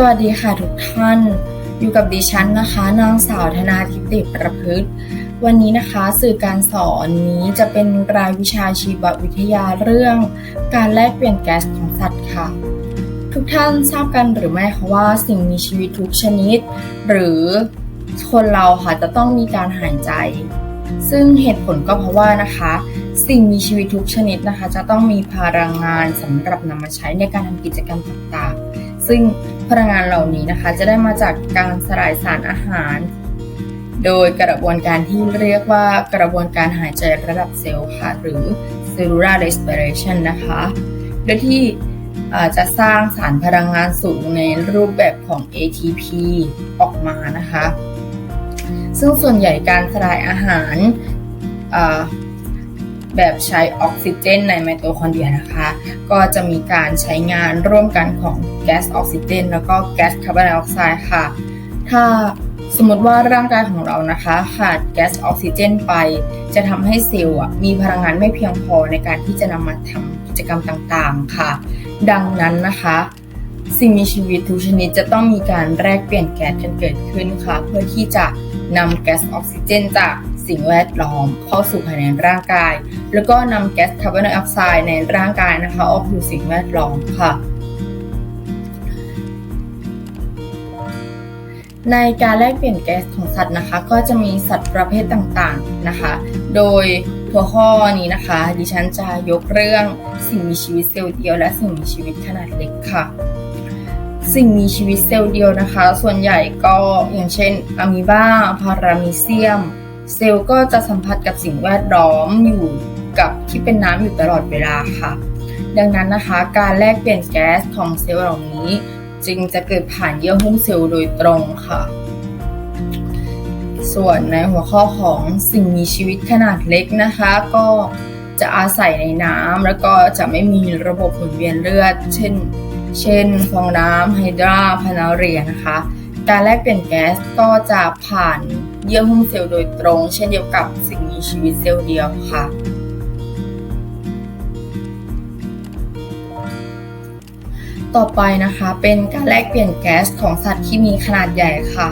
สวัสดีค่ะทุกท่าน อยู่กับดิฉันนะคะ นางสาวธนาทิพย์เดชประพฤติ วันนี้นะคะสื่อการสอนนี้จะเป็นรายวิชาชีววิทยาเรื่อง การแลกเปลี่ยนแก๊สของสัตว์ค่ะ ทุกท่านทราบกันหรือไม่คะว่าสิ่งมีชีวิตทุกชนิด หรือคนเราค่ะจะต้องมีการหายใจ ซึ่งเหตุผลก็เพราะว่านะคะ สิ่งมีชีวิตทุกชนิดนะคะ จะต้องมีพลังงานสำหรับนำมาใช้ในการทำกิจกรรมต่างๆ ซึ่ง พลังงานเหล่านี้นะคะ จะได้มาจากการสลายสารอาหาร โดยกระบวนการที่เรียกว่ากระบวนการหายใจระดับเซลล์ค่ะ หรือ cellular respiration นะคะ โดยที่จะสร้างสารพลังงานสูงในรูปแบบของ ATP ออกมานะคะ ซึ่งส่วนใหญ่การสลายอาหาร แบบใช้ออกซิเจนในไมโตคอนเดรียนะคะ ก็จะมีการใช้งานร่วมกันของแก๊สออกซิเจน แล้วก็แก๊สคาร์บอนไดออกไซด์ค่ะ ถ้าสมมติว่าร่างกายของเรานะคะขาดแก๊สออกซิเจนไป จะทำให้เซลล์มีพลังงานไม่เพียงพอในการที่จะนำมาทำกิจกรรมต่างๆค่ะ ดังนั้นนะคะ สิ่งมีชีวิตทุกชนิดจะต้องมีการแลกเปลี่ยนแก๊สกันเกิดขึ้นค่ะ เพื่อที่จะนำแก๊สออกซิเจนจาก สิ่งแวดล้อมเข้าสู่ภายในร่างกาย แล้วก็นำแก๊สคาร์บอนไดออกไซด์ในร่างกายนะคะ ออกสู่สิ่งแวดล้อมค่ะ ในการแลกเปลี่ยนแก๊สของสัตว์นะคะ ก็จะมีสัตว์ประเภทต่างๆนะคะ โดยหัวข้อนี้นะคะ ดิฉันจะยกเรื่องสิ่งมีชีวิตเซลล์เดียว และสิ่งมีชีวิตขนาดเล็กค่ะสิ่งมีชีวิตเซลล์เดียวนะคะ ส่วนใหญ่ก็อย่างเช่นอะมีบาพารามิเซียม เซลล์ก็จะสัมผัสกับสิ่งแวดล้อมอยู่กับที่เป็นน้ำอยู่ตลอดเวลาค่ะ ดังนั้นนะคะ การแลกเปลี่ยนแก๊สของเซลล์เหล่านี้ จึงจะเกิดผ่านเยื่อหุ้มเซลล์โดยตรงค่ะ ส่วนในหัวข้อของสิ่งมีชีวิตขนาดเล็กนะคะ ก็จะอาศัยในน้ำแล้วก็จะไม่มีระบบหมุนเวียนเลือด เช่น เช่น ฟองน้ำไฮดราพานาเรียนะคะ การแลกเปลี่ยนแก๊สก็จะผ่าน เยื่อหุ้มเซลล์โดยตรง เช่นเดียวกับสิ่งมีชีวิตเซลล์เดียวค่ะ ต่อไปนะคะเป็นการแลกเปลี่ยนแก๊สของสัตว์ที่มีขนาดใหญ่ค่ะ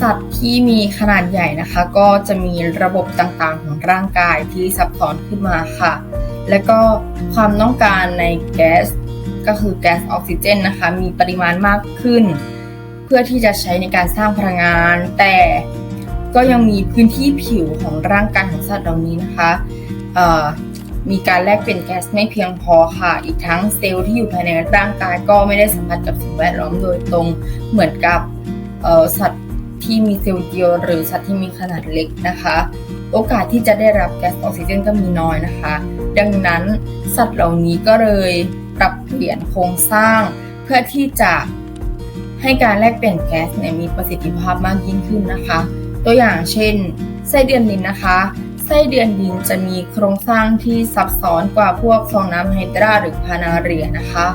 สัตว์ที่มีขนาดใหญ่นะคะ ก็จะมีระบบต่างๆของร่างกายที่ซับซ้อนขึ้นมาค่ะ และก็ความต้องการในแก๊สก็คือแก๊สออกซิเจนนะคะ มีปริมาณมากขึ้น เพื่อที่จะใช้ในการสร้างพลังงาน แต่ ก็ยังมีพื้นที่ผิวของร่างกายของสัตว์เหล่านี้นะคะมีการแลกเปลี่ยนแก๊สไม่เพียงพอค่ะ อีกทั้งเซลล์ที่อยู่ภายในร่างกายก็ไม่ได้สัมผัสกับสิ่งแวดล้อมโดยตรงเหมือนกับสัตว์ที่มีเซลล์เดียวหรือสัตว์ที่มีขนาดเล็กนะคะ โอกาสที่จะได้รับแก๊สออกซิเจนก็มีน้อยนะคะ ดังนั้นสัตว์เหล่านี้ก็เลยปรับเปลี่ยนโครงสร้าง เพื่อที่จะให้การแลกเปลี่ยนแก๊สเนี่ยมีประสิทธิภาพมากยิ่งขึ้นนะคะ ตัวอย่างเช่น ไส้เดือนดินนะคะ ไส้เดือนดินจะมีโครงสร้างที่ซับซ้อนกว่าพวกฟองน้ำไฮดราหรือพานาเรียนะคะ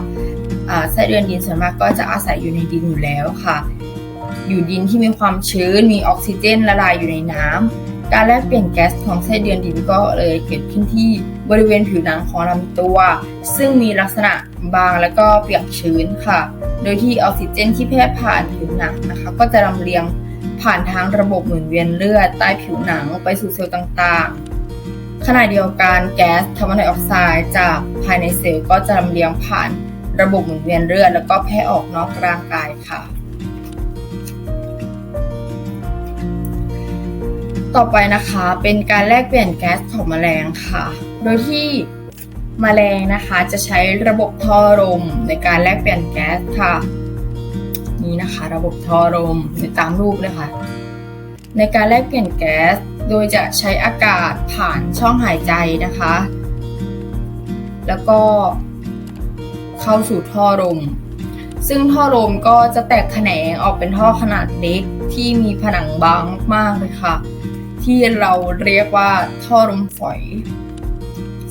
ไส้เดือนดินส่วนมากก็จะอาศัยอยู่ในดินอยู่แล้วค่ะ อยู่ดินที่มีความชื้น มีออกซิเจนละลายอยู่ในน้ำการแลกเปลี่ยนแก๊สของไส้เดือนดินก็เลยเกิดขึ้นที่บริเวณผิวหนังของลำตัว ซึ่งมีลักษณะบางและก็เปียกชื้นค่ะ โดยที่ออกซิเจนที่แพร่ผ่านผิวหนังนะคะ ก็จะลำเลียง ผ่านทางระบบหมุนเวียนเลือดใต้ผิวหนังไปสู่เซลล์ต่างๆ ขณะเดียวกันแก๊สคาร์บอนไดออกไซด์จากภายในเซลล์ก็จะลำเลียงผ่านระบบหมุนเวียนเลือดแล้วก็แพร่ออกนอกร่างกายค่ะ ต่อไปนะคะเป็นการแลกเปลี่ยนแก๊สของแมลงค่ะ โดยที่แมลงนะคะจะใช้ระบบท่อลมในการแลกเปลี่ยนแก๊สค่ะ นี่นะคะ ระบบท่อลมในตามรูปเลยค่ะ ในการแลกเปลี่ยนแก๊ส โดยจะใช้อากาศผ่านช่องหายใจนะคะ แล้วก็เข้าสู่ท่อลมซึ่งท่อลมก็จะแตกแขนงออกเป็นท่อขนาดเล็กที่มีผนังบางมากเลยค่ะ ที่เราเรียกว่าท่อลมฝอย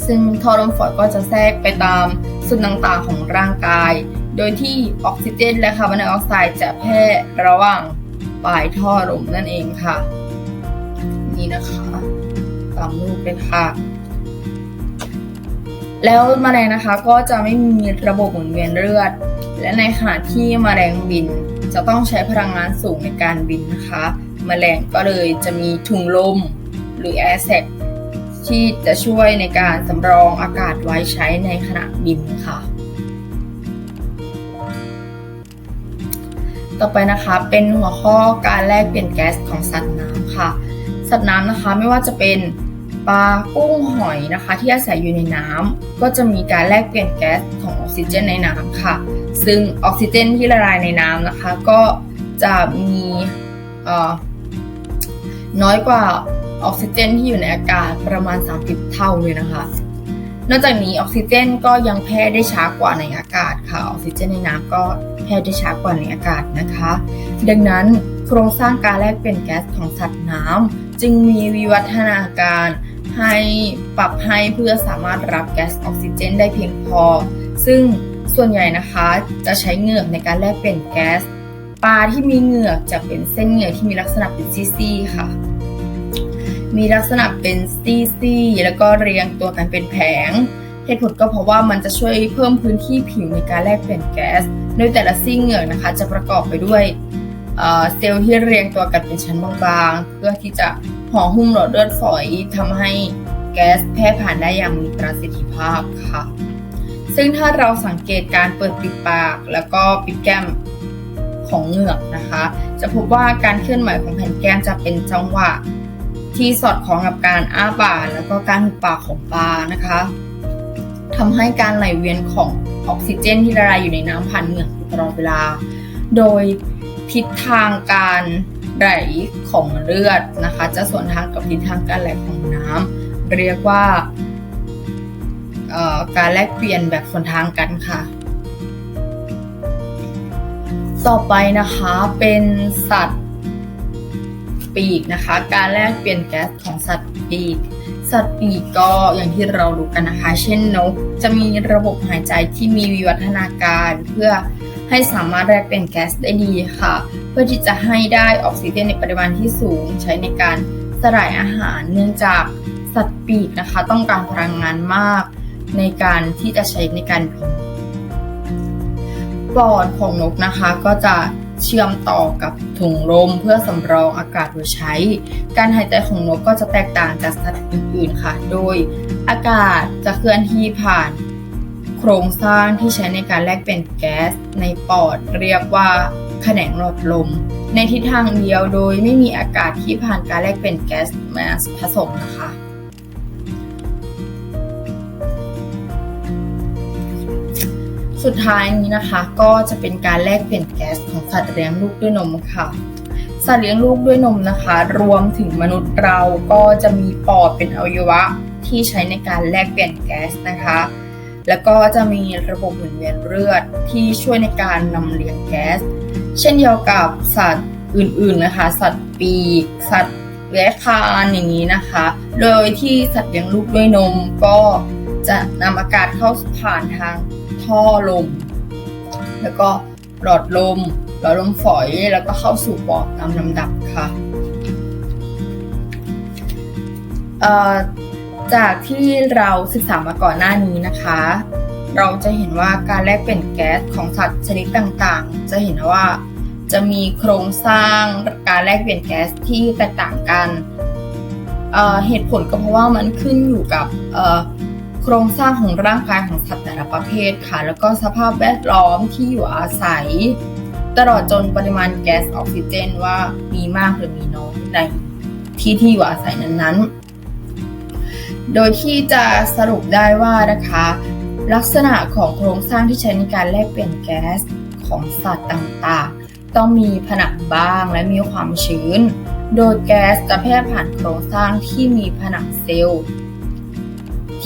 ซึ่งท่อลมฝอยก็จะแทรกไปตามส่วนต่างๆของร่างกาย โดยที่ออกซิเจนและคาร์บอนไดออกไซด์จะแพร่ระหว่างปลายท่อลมนั่นเองค่ะ นี่นะคะตามรูปเลยค่ะ แล้วแมลงนะคะก็จะไม่มีระบบหมุนเวียนเลือด และในขณะที่แมลงบินจะต้องใช้พลังงานสูงในการบินนะคะแมลงก็เลยจะมีถุงลมหรือ air sac ที่จะช่วยในการสำรองอากาศไว้ใช้ในขณะบินค่ะ ต่อไปนะคะเป็นหัวข้อการแลกเปลี่ยนแก๊สของสัตว์น้ำค่ะ สัตว์น้ำนะคะไม่ว่าจะเป็นปลากุ้งหอยนะคะ ที่อาศัยอยู่ในน้ำก็จะมีการแลกเปลี่ยนแก๊สของออกซิเจนในน้ำค่ะ ซึ่งออกซิเจนที่ละลายในน้ำนะคะ ก็จะมีน้อยกว่าออกซิเจนที่อยู่ในอากาศประมาณ 30 เท่าเลยนะคะ นอกจากนี้ออกซิเจนก็ยังแพร่ได้ช้ากว่าในอากาศค่ะ ออกซิเจนในน้ำก็แพร่ได้ช้ากว่าในอากาศนะคะ ดังนั้นโครงสร้างการแลกเปลี่ยนแก๊สของสัตว์น้ำจึงมีวิวัฒนาการให้ปรับให้เพื่อสามารถรับแก๊สออกซิเจนได้เพียงพอ ซึ่งส่วนใหญ่นะคะจะใช้เหงือกในการแลกเปลี่ยนแก๊สปลาที่มีเหงือกจะเป็นเส้นเหงือกที่มีลักษณะเป็นซี่ๆค่ะ มีลักษณะเป็นซี่ๆแล้วก็เรียงตัวกันเป็นแผง เหตุผลก็เพราะว่ามันจะช่วยเพิ่มพื้นที่ผิวในการแลกเปลี่ยนแก๊ส โดยแต่ละซี่เหงือกนะคะ จะประกอบไปด้วยเซลล์ที่เรียงตัวกันเป็นชั้นบางๆ เพื่อที่จะห่อหุ้มหลอดเลือดฝอยทำให้แก๊สแพร่ผ่านได้อย่างมีประสิทธิภาพค่ะ ซึ่งถ้าเราสังเกตการเปิดปิดปาก แล้วก็ปิดแก้มของเหงือกนะคะ จะพบว่าการเคลื่อนไหวของแผ่นแก้มจะเป็นจังหวะ ที่สอดคล้องกับการอ้าปากแล้วก็การหุบปากของปลานะคะทำให้การไหลเวียนของออกซิเจนที่ละลายอยู่ในน้ำผ่านเหงือกตลอดเวลา โดยทิศทางการไหลของเลือดนะคะ จะสวนทางกับทิศทางการไหลของน้ำเรียกว่าการแลกเปลี่ยนแบบสวนทางกันค่ะ ต่อไปนะคะเป็นสัตว์ ปีกนะคะ การแลกเปลี่ยนแก๊สของสัตว์ปีก สัตว์ปีกก็อย่างที่เรารู้กันนะคะ เช่นนกจะมีระบบหายใจที่มีวิวัฒนาการเพื่อให้สามารถแลกเปลี่ยนแก๊สได้ดีค่ะ เพื่อที่จะให้ได้ออกซิเจนในปริมาณที่สูง ใช้ในการสลายอาหาร เนื่องจากสัตว์ปีกนะคะ ต้องการพลังงานมาก ในการที่จะใช้ในการบินปอดของนกนะคะก็จะ เชื่อมต่อกับถุงลมเพื่อสำรองอากาศโดยใช้ การหายใจของนกก็จะแตกต่างจากสัตว์อื่นๆค่ะ โดยอากาศจะเคลื่อนที่ผ่านโครงสร้างที่ใช้ในการแลกเปลี่ยนแก๊สในปอดเรียกว่าแขนงหลอดลม ในทิศทางเดียวโดยไม่มีอากาศที่ผ่านการแลกเปลี่ยนแก๊สมาผสมนะคะ สุดท้ายนี้นะคะ ก็จะเป็นการแลกเปลี่ยนแก๊สของสัตว์เลี้ยงลูกด้วยนมค่ะ สัตว์เลี้ยงลูกด้วยนมนะคะ รวมถึงมนุษย์เราก็จะมีปอดเป็นอวัยวะที่ใช้ในการแลกเปลี่ยนแก๊สนะคะ แล้วก็จะมีระบบหมุนเวียนเลือดที่ช่วยในการนำเลี้ยงแก๊ส เช่นเดียวกับสัตว์อื่นๆนะคะ สัตว์ปีก สัตว์เลื้อยคลานอย่างนี้นะคะ โดยที่สัตว์เลี้ยงลูกด้วยนมก็จะนำอากาศเข้าผ่านทาง ท่อลม แล้วก็หลอดลม หลอดลมฝอย แล้วก็เข้าสู่ปอดตามลำดับค่ะจากที่เราศึกษามาก่อนหน้านี้นะคะ เราจะเห็นว่าการแลกเปลี่ยนแก๊สของสัตว์ชนิดต่างๆ จะเห็นว่าจะมีโครงสร้างการแลกเปลี่ยนแก๊สที่แตกต่างกันเเหตุผลก็เพราะว่ามันขึ้นอยู่กับ โครงสร้างของร่างกายของสัตว์แต่ละประเภทค่ะ แล้วก็สภาพแวดล้อมที่อยู่อาศัย ตลอดจนปริมาณแก๊สออกซิเจนว่ามีมากหรือมีน้อยในที่ที่อยู่อาศัยนั้นๆ โดยที่จะสรุปได้ว่านะคะ ลักษณะของโครงสร้างที่ใช้ในการแลกเปลี่ยนแก๊สของสัตว์ต่างๆ ต้องมีผนังบางและมีความชื้น โดยแก๊สจะแพร่ผ่านโครงสร้างที่มีผนังเซลล์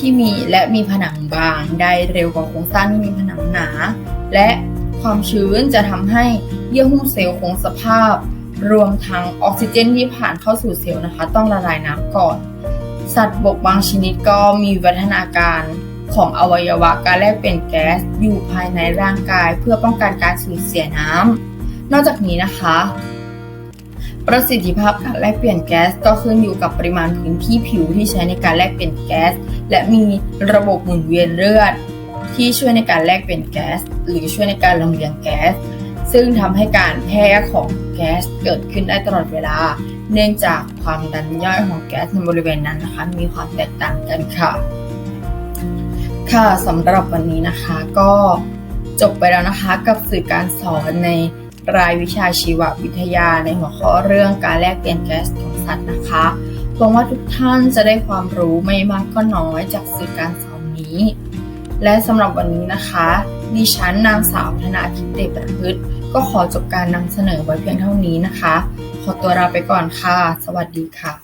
ที่มีและมีผนังบางได้เร็วกว่าโครงสร้างที่มีผนังหนา และความชื้นจะทำให้เยื่อหุ้มเซลล์คงสภาพ รวมทั้งออกซิเจนที่ผ่านเข้าสู่เซลล์นะคะ ต้องละลายน้ำก่อน สัตว์บกบางชนิดก็มีวัฒนาการของอวัยวะการแลกเปลี่ยนแก๊สอยู่ภายในร่างกาย เพื่อป้องกันการสูญเสียน้ำนอกจากนี้นะคะ ประสิทธิภาพการแลกเปลี่ยนแก๊สก็ขึ้นอยู่กับปริมาณพื้นที่ผิวที่ใช้ในการแลกเปลี่ยนแก๊ส และมีระบบหมุนเวียนเลือด ที่ช่วยในการแลกเปลี่ยนแก๊ส หรือช่วยในการลำเลียงแก๊ส ซึ่งทำให้การแพร่ของแก๊สเกิดขึ้นได้ตลอดเวลา เนื่องจากความดันย่อยของแก๊สในบริเวณนั้นนะคะมีความแตกต่างกันค่ะ ค่ะสำหรับวันนี้นะคะก็จบไปแล้วนะคะกับสื่อการสอนใน รายวิชาชีววิทยาในหัวข้อเรื่องการแลกเปลี่ยนแก๊สของสัตว์นะคะหวังว่าทุกท่านจะได้ความรู้ไม่มากก็น้อยจากสื่อการสอนนี้ และสำหรับวันนี้นะคะ ดิฉันนางสาวธนาทิพย์เดชประพฤติ ก็ขอจบการนำเสนอไว้เพียงเท่านี้นะคะ ขอตัวลาไปก่อนค่ะ สวัสดีค่ะ